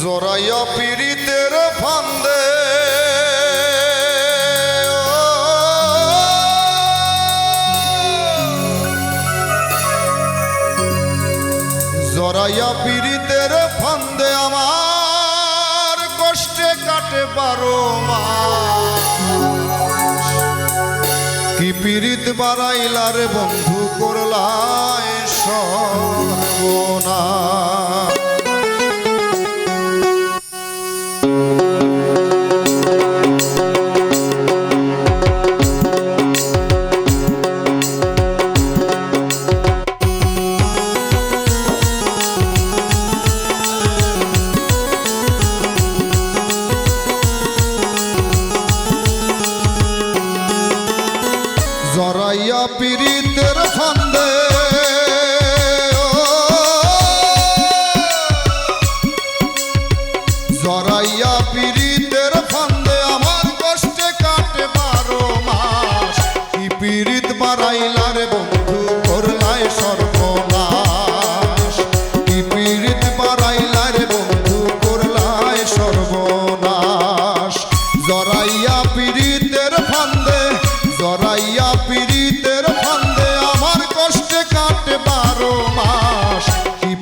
জরাইয়া পীড়িতের ফান্দে জরাইয়া পীড়িতের ফান্দে আমার কষ্টে কাটে পারো মা পীড়িত বাড়াইলার বন্ধু করলায় সর্বনা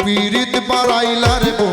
পীড়িত বাড়াইলার বো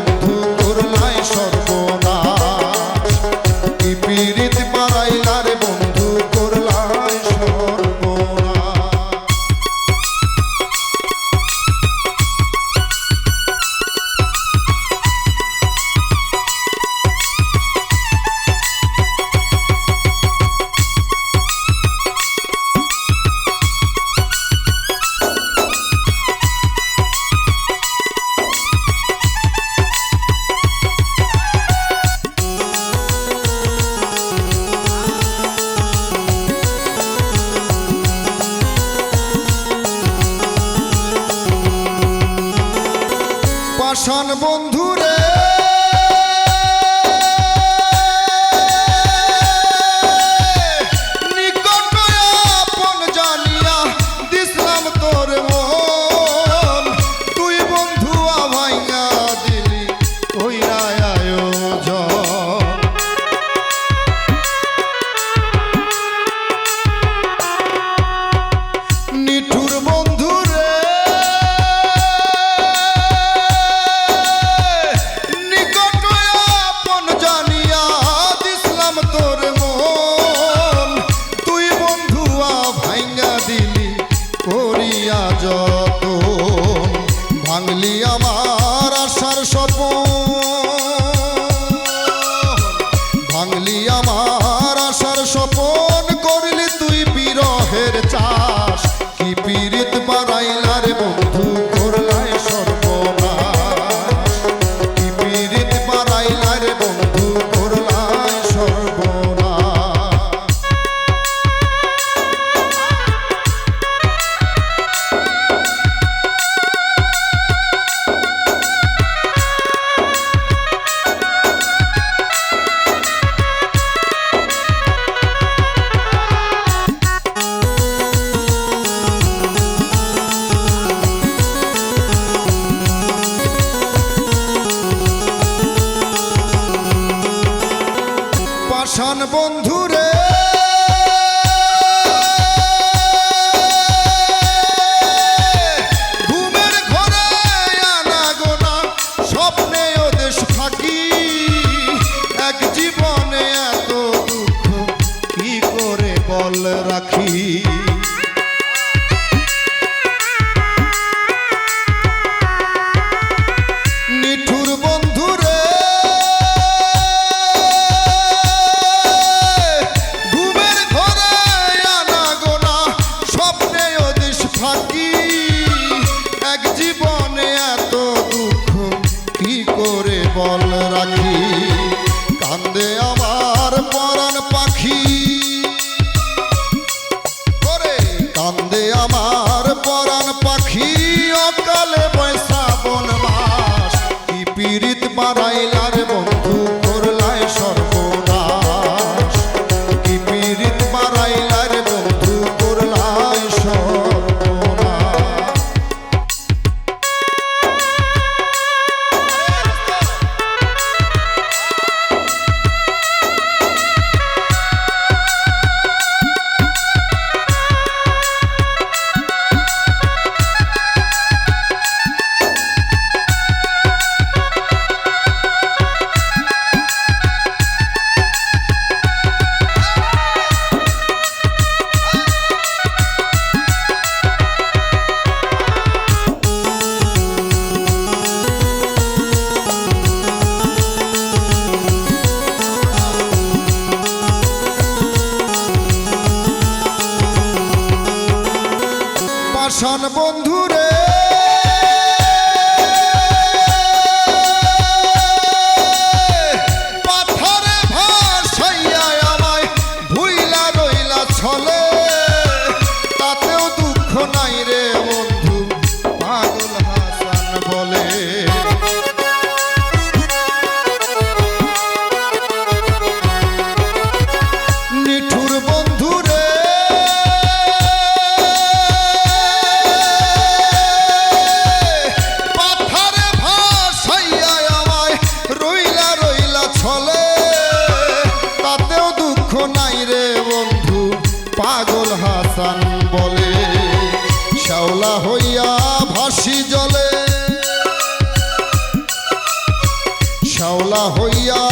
বন্ধু থাকি শ্মশান বন্ধু রে। পাথরে ভাষাইয়া আমায় ভুইলা রইলা ছল দুঃখ নাই রে বন্ধু পাগল হাসান বলে। শ্যাওলা হইয়া ভাসি জলে। শ্যাওলা হইয়া